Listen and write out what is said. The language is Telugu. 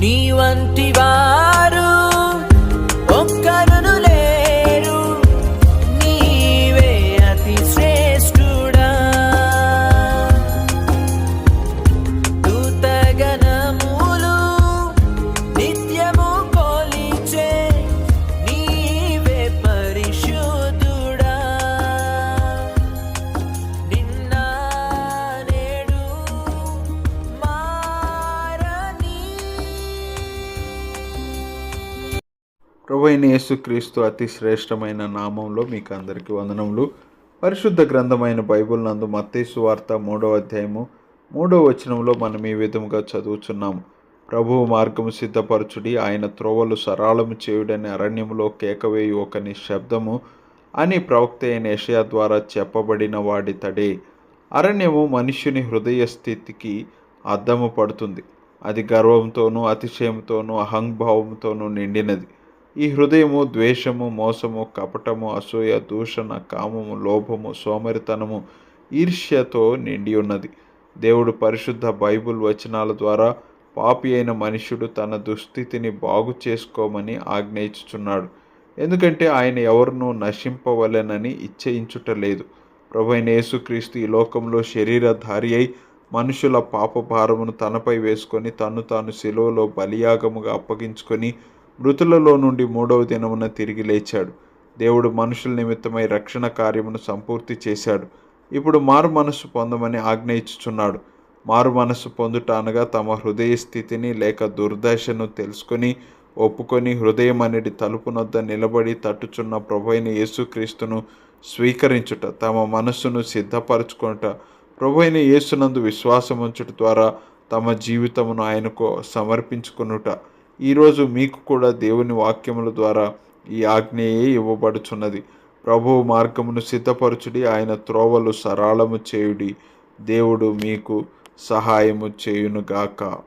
నీ వంటివా ప్రభు అయిన యేసుక్రీస్తు అతి శ్రేష్టమైన నామంలో మీకు అందరికీ వందనములు. పరిశుద్ధ గ్రంథమైన బైబిల్ నందు మత్తేసు వార్త మూడవ అధ్యాయము మూడవ వచనంలో మనం ఈ విధముగా చదువుచున్నాము. ప్రభువు మార్గము సిద్ధపరచుడి ఆయన త్రోవలు సరాళము చేయుడని అరణ్యములో కేకవేయు ఒక నిశ్శబ్దము అని ప్రవక్త అయిన యెషయా ద్వారా చెప్పబడిన వాడి తడే అరణ్యము మనుష్యుని హృదయ స్థితికి అద్దము పడుతుంది. అది గర్వంతోనూ అతిశయంతోనూ అహంభావంతోనూ నిండినది. ఈ హృదయము ద్వేషము మోసము కపటము అసూయ దూషణ కామము లోభము సోమరితనము ఈర్ష్యతో నిండి ఉన్నది. దేవుడు పరిశుద్ధ బైబిల్ వచనాల ద్వారా పాపి అయిన మనుషుడు తన దుస్థితిని బాగు చేసుకోమని ఆజ్ఞయించుచున్నాడు. ఎందుకంటే ఆయన ఎవరినూ నశింపవలెనని ఇచ్చయించుట లేదు. ప్రభైన యేసుక్రీస్తు ఈ లోకంలో శరీరధారి అయి మనుషుల పాప భారమును తనపై వేసుకొని తను తాను శిలువలో బలియాగముగా అప్పగించుకొని మృతులలో నుండి మూడవ దినమున తిరిగి లేచాడు. దేవుడు మనుషుల నిమిత్తమై రక్షణ కార్యమును సంపూర్తి చేశాడు. ఇప్పుడు మారు మనస్సు పొందమని ఆజ్ఞ మారు మనస్సు పొందుట అనగా తమ హృదయ స్థితిని లేక దుర్దశను తెలుసుకొని ఒప్పుకొని హృదయం అనేది తలుపునొద్ద నిలబడి తట్టుచున్న ప్రభు యేసుక్రీస్తును స్వీకరించుట తమ మనస్సును సిద్ధపరచుకునుట ప్రభు యేసునందు విశ్వాసం ఉంచుట ద్వారా తమ జీవితమును ఆయనకు సమర్పించుకొనుట ఈరోజు మీకు కూడా దేవుని వాక్యముల ద్వారా ఈ ఆజ్ఞయే ఇవ్వబడుచున్నది. ప్రభువు మార్గమును సిద్ధపరచుడి ఆయన త్రోవలు సరాళము చేయుడి. దేవుడు మీకు సహాయము చేయునుగాక.